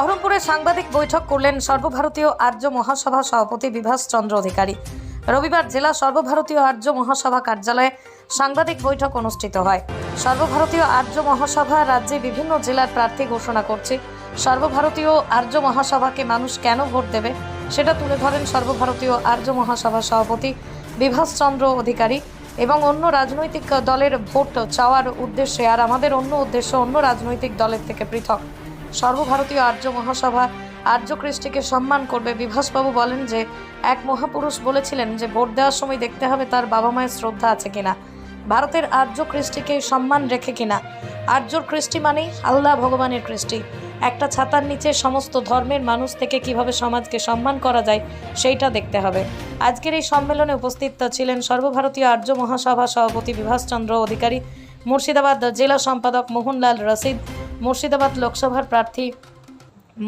বহরমপুরে সাংবাদিক বৈঠক করলেন সর্বভারতীয় আর্য মহাসভা সভাপতি বিভাস চন্দ্র অধিকারী। রবিবার জেলা সর্বভারতীয় আর্য মহাসভা কার্যালয়ে সাংবাদিক বৈঠক অনুষ্ঠিত হয়। সর্বভারতীয় আর্য মহাসভা রাজ্যে বিভিন্ন জেলার প্রার্থী ঘোষণা করছে। সর্বভারতীয় আর্য মহাসভাকে মানুষ কেন ভোট দেবে? সেটা তুলে ধরেন সর্বভারতীয় আর্য মহাসভা সভাপতি বিভাস চন্দ্র অধিকারী এবং অন্য রাজনৈতিক দলের ভোট চাওয়ার উদ্দেশ্যে, আর আমাদের অন্য উদ্দেশ্য অন্য রাজনৈতিক দলের থেকে পৃথক। সর্বভারতীয় আর্য মহাসভা আর্য কৃষ্টিকে সম্মান করবে। বিভাসবাবু বলেন যে, এক মহাপুরুষ বলেছিলেন যে, ভোট দেওয়ার সময় দেখতে হবে তার বাবা মায়ের শ্রদ্ধা আছে কিনা। ভারতের আর্য কৃষ্টিকে সম্মান রেখে কিনা। আর্যর কৃষ্টি মানেই আল্লাহ ভগবানের কৃষ্টি। একটা ছাতার নিচে সমস্ত ধর্মের মানুষ থেকে কীভাবে সমাজকে সম্মান করা যায়, সেইটা দেখতে হবে। আজকের এই সম্মেলনে উপস্থিত ছিলেন সর্বভারতীয় আর্য মহাসভা সভাপতি বিভাসচন্দ্র অধিকারী মুর্শিদাবাদ জেলা সম্পাদক মোহনলাল রশিদ মুর্শিদাবাদ লোকসভার প্রার্থী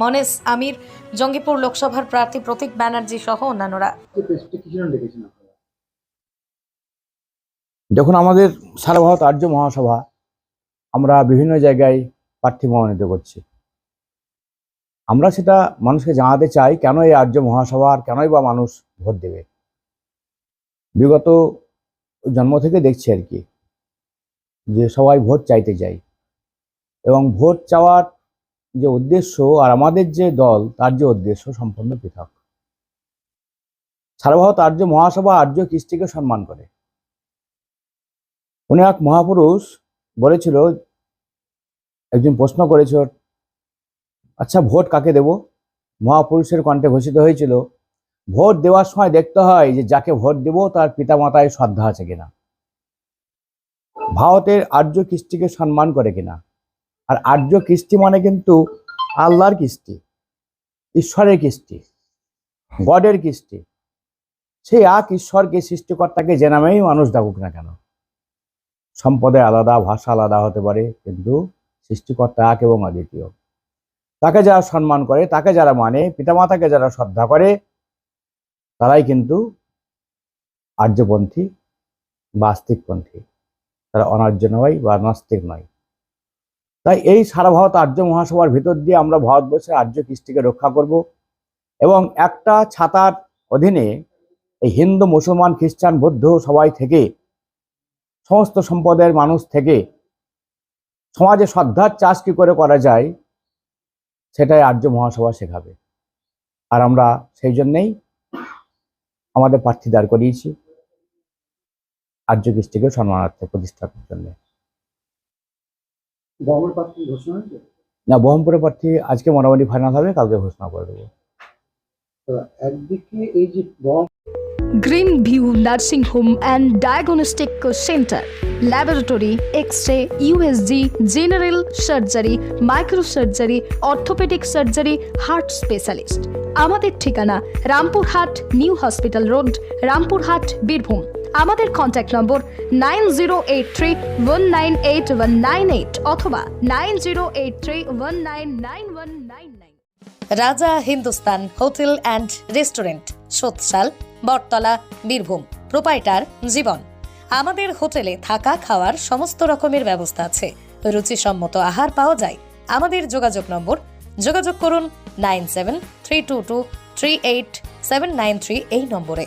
মনেস আমির জঙ্গিপুর লোকসভার প্রার্থী প্রতীক ব্যানার্জি সহ অন্যান্যরা। যে পেজটা কি জন্য ডেকেছেন আপনারা? দেখুন আমাদের সারা ভারত আর্য মহাসভা আমরা বিভিন্ন জায়গায় প্রার্থী মনোনীত করছি। আমরা সেটা মানুষকে জানাতে চাই কেন এই আর্য মহাসভা আর কেনই বা মানুষ ভোট দেবে? বিগত জন্ম থেকে দেখছি আর কি। যে সবাই ভোট চাইতে চাই। এবং ভোট চাওয়ার যে উদ্দেশ্য আর আমাদের যে দল, তার যে উদ্দেশ্য সম্পূর্ণ পৃথক। সারা ভারত আর্য মহাসভা আর্য কৃষ্টিকে সম্মান করে। উনি এক মহাপুরুষ বলেছিল, একজন প্রশ্ন করেছিল আচ্ছা ভোট কাকে দেব? মহাপুরুষের কণ্ঠে ঘোষিত হয়েছিল, ভোট দেওয়ার সময় দেখতে হয় যে যাকে ভোট দেব তার পিতামাতায় শ্রদ্ধা আছে কিনা। ভারতের আর্য কৃষ্টিকে সম্মান করে কিনা? আর আর্য কৃষ্টি মানে কিন্তু আল্লাহর কৃষ্টি, ঈশ্বরের কৃষ্টি, গডের কৃষ্টি। সেই এক ঈশ্বরকে সৃষ্টিকর্তাকে যে নামেই মানুষ ডাকুক না কেন? সম্পদে আলাদা, ভাষা আলাদা হতে পারে, কিন্তু সৃষ্টিকর্তা এক এবং অদ্বিতীয়। তাকে যারা সম্মান করে, তাকে যারা মানে পিতামাতাকে যারা শ্রদ্ধা করে, তারাই কিন্তু আর্যপন্থী বা আস্তিকপন্থী। তারা অনার্য নয় বা নাস্তিক নয়। তাই এই সারা ভারত আর্য মহাসভার ভিতর দিয়ে আমরা ভারতবর্ষের আর্য কৃষ্টিকে রক্ষা করব এবং একটা ছাতার অধীনে এই হিন্দু, মুসলমান, খ্রিস্টান, বৌদ্ধ সবাই থেকে, সমস্ত সম্পদের মানুষ থেকে সমাজে শ্রদ্ধার চাষ কি করে করা যায় সেটাই আর্য মহাসভা শেখাবে। আর আমরা সেই জন্যেই আমাদের প্রার্থী দাঁড় করিয়েছি। আর্য কৃষ্টিকে সম্মানার্থে প্রতিষ্ঠার জন্য। না বহরমপুরের প্রার্থী আজকে মোটামুটি ফাইনাল হবে কালকে ঘোষণা করে দেবো। একদিকে এই যে green view nursing home and diagnostic centre laboratory X ray USG general surgery microsurgery orthopaedic surgery heart specialist আমাদের ঠিকানা Rampurhat new hospital road Rampurhat Birbhum. আমাদের contact number nine zero eight three one nine eight one nine eight অথবা nine zero eight three one nine nine one nine nine Raja Hindustan hotel and restaurant সোৎসাল Battala, Birbhum, proprietor, Jiban. আমাদের হোটেলে থাকা খাওয়ার সমস্ত রকমের ব্যবস্থা আছে। রুচিসম্মত আহার পাওয়া যায়। আমাদের যোগাযোগ নম্বর, যোগাযোগ করুন nine seven three two two three eight seven nine three এই নম্বরে।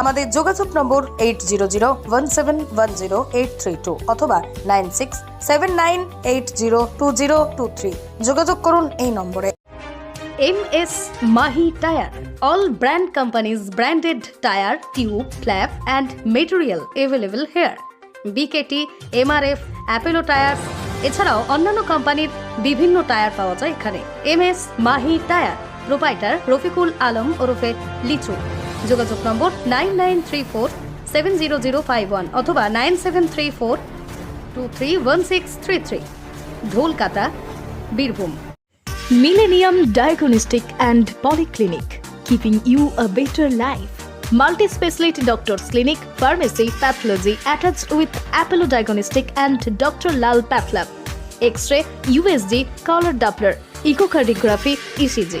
আমাদের যোগাযোগ number eight zero zero one seven one zero eight three two অথবা nine six seven nine eight zero two zero two three যোগাযোগ করুন এই নম্বরে MS Mahi Tire. All brand companies branded tire, tube, flap and material available here. BKT, MRF, Apollo tyre এছাড়াও অন্যান্য কোম্পানির বিভিন্ন tyre পাওয়া যায় এখানে M S Mahi tyre proprietor Rafiqul Alam ওরফে লিচু যোগাযোগ number nine nine three four seven zero zero five one অথবা nine seven three four two three one six three three. Dholkata, Birbhum. Millennium diagnostic and polyclinic keeping you a better life multi speciality doctors clinic pharmacy pathology attach with Apollo diagnostic and doctor Lal pathlab X ray USG colour doppler echocardiography ECG